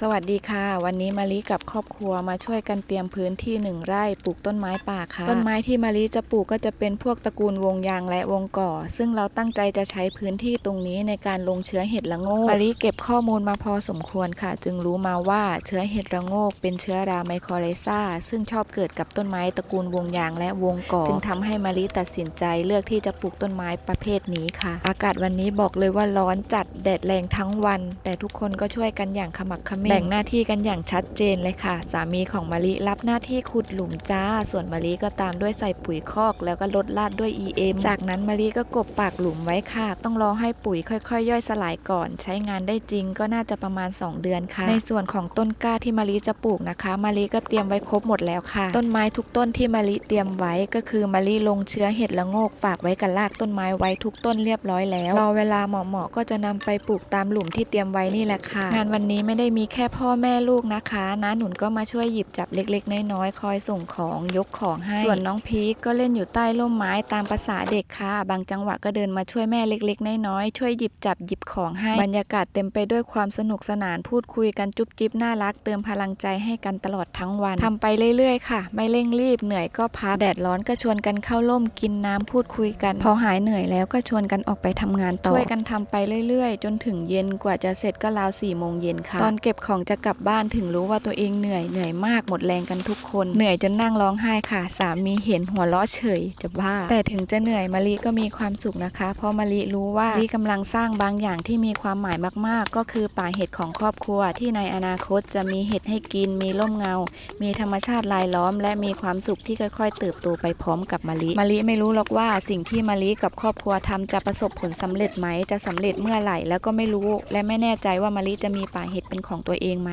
สวัสดีค่ะ วันนี้มาลิกับครอบครัวมาช่วยกันเตรียมพื้นที่หนึ่งไร่ปลูกต้นไม้ป่าค่ะ ต้นไม้ที่มาลิจะปลูกก็จะเป็นพวกตระกูลวงยางและวงก่อ ซึ่งเราตั้งใจจะใช้พื้นที่ตรงนี้ในการลงเชื้อเห็ดละโงกมาลิเก็บข้อมูลมาพอสมควรค่ะ จึงรู้มาว่าเชื้อเห็ดละโงก เป็นเชื้อราไมโครไลซาซึ่งชอบเกิดกับต้นไม้ตระกูลวงยางและวงก่อ จึงทำให้มาลิตัดสินใจเลือกที่จะปลูกต้นไม้ประเภทนี้ค่ะ อากาศวันนี้บอกเลยว่าร้อนจัดแดดแรงทั้งวัน แต่ทุกคนก็ช่วยกันอย่างขมักขม้นแบ่งหน้าที่กันอย่างชัดเจนเลยค่ะ สามีของมะลิรับหน้าที่ขุดหลุมจ้า ส่วนมะลิก็ตามด้วยใส่ปุ๋ยคอก แล้วก็ลดลาดด้วย EM จากนั้นมะลิก็กบปากหลุมไว้ค่ะ ต้องรอให้ปุ๋ยค่อยๆย่อยสลายก่อน ใช้งานได้จริงก็น่าจะประมาณ 2 เดือนค่ะ ในส่วนของต้นกล้าที่มะลิจะปลูกนะคะมะลิก็เตรียมไว้ครบหมดแล้วค่ะ ต้นไม้ทุกต้นที่มะลิเตรียมไว้ก็คือมะลิลงเชื้อเห็ดละโงกฝากไว้กับรากต้นไม้ไว้ทุกต้นเรียบร้อยแล้วรอเวลาเหมาะๆก็จะนำไปปลูกตามหลุมที่เตรียมไว้นี่แหละค่ะ งานวันนี้ไม่ได้มีแค่พ่อแม่ลูกนะคะน้าหนุนก็มาช่วยหยิบจับเล็กๆ น้อยๆคอยส่งของยกของให้ ส่วนน้องพีคก็เล่นอยู่ใต้ร่มไม้ตามภาษาเด็กค่ะ บางจังหวะก็เดินมาช่วยแม่เล็กๆ น้อยๆช่วยหยิบจับหยิบของให้ บรรยากาศเต็มไปด้วยความสนุกสนานพูดคุยกันจุ๊บจิ๊บน่ารักเติมพลังใจให้กันตลอดทั้งวันทำไปเรื่อยๆค่ะ ไม่เร่งรีบเหนื่อยก็พักแดดร้อนก็ชวนกันเข้าร่มกินน้ำพูดคุยกัน พอหายเหนื่อยแล้วก็ชวนกันออกไปทำงานต่อช่วยกันทำไปเรื่อยๆ จนถึงเย็นกว่าจะเสร็จก็ราวสี่โมงเย็นค่ะตอนเก็บของจะกลับบ้านถึงรู้ว่าตัวเองเหนื่อยเหนื่อยมากหมดแรงกันทุกคน เหนื่อยจนนั่งร้องไห้ค่ะ สามีเห็นหัวเราะเฉยจะบ้า แต่ถึงจะเหนื่อยมะลิก็มีความสุขนะคะ เพราะมะลิรู้ว่ามะลิกำลังสร้างบางอย่างที่มีความหมายมากๆ ก็คือป่าเห็ดของครอบครัว ที่ในอนาคตจะมีเห็ดให้กิน มีร่มเงา มีธรรมชาติรายล้อม และมีความสุขที่ค่อย ๆ เติบโตไปพร้อมกับมะลิมะลิไม่รู้หรอกว่าสิ่งที่มะลิกับครอบครัวทำจะประสบผลสำเร็จไหมจะสำเร็จเมื่อไหร่แล้วก็ไม่รู้ และไม่แน่ใจว่ามะลิจะมีป่าเห็ดเป็นของตัวเองไหม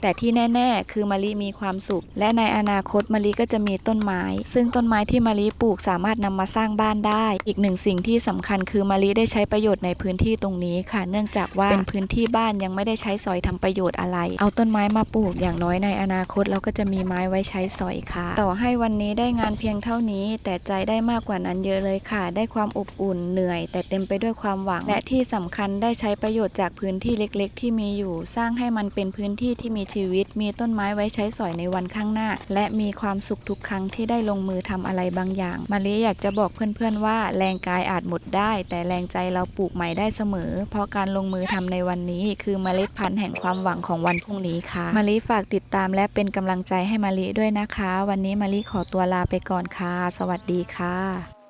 แต่ที่แน่ ๆ คือมะลิมีความสุข และในอนาคตมะลิก็จะมีต้นไม้ ซึ่งต้นไม้ที่มะลิปลูกสามารถนำมาสร้างบ้านได้ อีกหนึ่งสิ่งที่สำคัญคือมะลิได้ใช้ประโยชน์ในพื้นที่ตรงนี้ค่ะ เนื่องจากว่าเป็นพื้นที่บ้านยังไม่ได้ใช้สอยทำประโยชน์อะไร เอาต้นไม้มาปลูกอย่างน้อยในอนาคตเราก็จะมีไม้ไว้ใช้สอยค่ะ ต่อให้วันนี้ได้งานเพียงเท่านี้ แต่ใจได้มากกว่านั้นเยอะเลยค่ะ ได้ความอบอุ่นเหนื่อย แต่เต็มไปด้วยความหวัง และที่สำคัญได้ใช้ประโยชน์จากพื้นที่เล็ก ๆ ที่มีอยู่ สร้างให้มันเป็น็นพื้นที่ที่มีชีวิต มีต้นไม้ไว้ใช้สอยในวันข้างหน้า และมีความสุขทุกครั้งที่ได้ลงมือทำอะไรบางอย่างมาลิอยากจะบอกเพื่อนๆว่า แรงกายอาจหมดได้ แต่แรงใจเราปลูกใหม่ได้เสมอ เพราะการลงมือทำในวันนี้คือเมล็ดพันธุ์แห่งความหวังของวันพรุ่งนี้ค่ะมาลิฝากติดตามและเป็นกำลังใจให้มาลิด้วยนะคะ วันนี้มาลิขอตัวลาไปก่อนค่ะ สวัสดีค่ะ